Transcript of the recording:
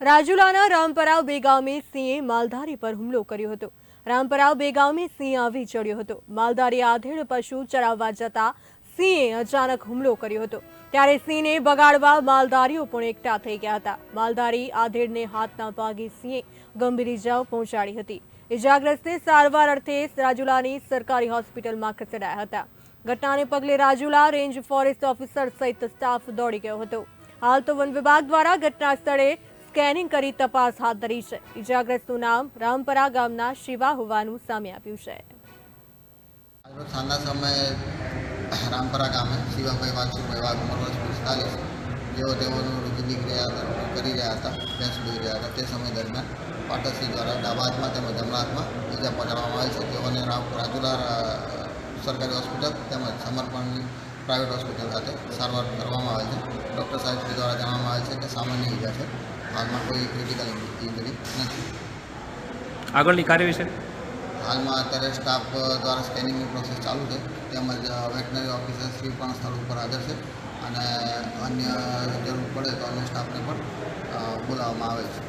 રાજુલાના રામપરાવ બેગામે સિંહે માલધારી પર હુમલો કર્યો હતો. રામપરાવ બેગામે સિંહ આવી ચડ્યો હતો. માલધારી આધેડ પશુ ચરાવવા જતા સિંહે અચાનક હુમલો કર્યો હતો. ત્યારે સિંહને બગાડવા માલધારીઓ પણ એકઠા થઈ ગયા હતા. માલધારી આધેડને હાથના ભાગે સિંહે ગંભીર ઇજાઓ પહોંચાડી હતી. ઇજાગ્રસ્તે સારવાર અર્થે રાજુલાની સરકારી હોસ્પિટલમાં ખસેડાયા હતા. ઘટનાને પગલે રાજુલા રેન્જ ફોરેસ્ટ ઓફિસર સહિત સ્ટાફ દોડી ગયો હતો. હાલ તો વન વિભાગ દ્વારા ઘટના સ્થળે સ્કેનિંગ કરી તપાસ હાથ ધરી છે. ઇજાગ્રસ્તનું નામ રામપરા ગામના શિવા હોવાનું સામે આવ્યું છે. આજરોજ સાંજના સમયે રામપરા ગામે શિવાભાઈ વાલસુભાઈ વાઘ ઉંમર વર્ષ પિસ્તાલીસ, જેઓ તેઓનું રોજિંદી ક્રિયા કરી રહ્યા હતા, ભેંસ દોઈ રહ્યા હતા. તે સમય દરમિયાન પાટરસિંહ દ્વારા ડાબા તેમજ જમણા હાથમાં ઈજા પહોંચાડવામાં આવેલ છે. તેઓને રાજુલા સરકારી હોસ્પિટલ તેમજ સમર્પણની પ્રાઇવેટ હોસ્પિટલ ખાતે સારવાર કરવામાં આવે છે. ડૉક્ટર સાહેબ દ્વારા જણાવવામાં આવે છે કે સામાન્ય ઈજા છે. હાલમાં કોઈ ક્રિટિકલ ઇન્જરી નથી. આગળની કાર્યવિષય હાલમાં અત્યારે સ્ટાફ દ્વારા સ્કેનિંગની પ્રોસેસ ચાલુ છે. તેમજ વેટનરી ઓફિસરશ્રી પણ સ્થળ ઉપર હાજર છે. અને અન્ય જરૂર પડે તો અન્ય સ્ટાફને પણ બોલાવવામાં આવે છે.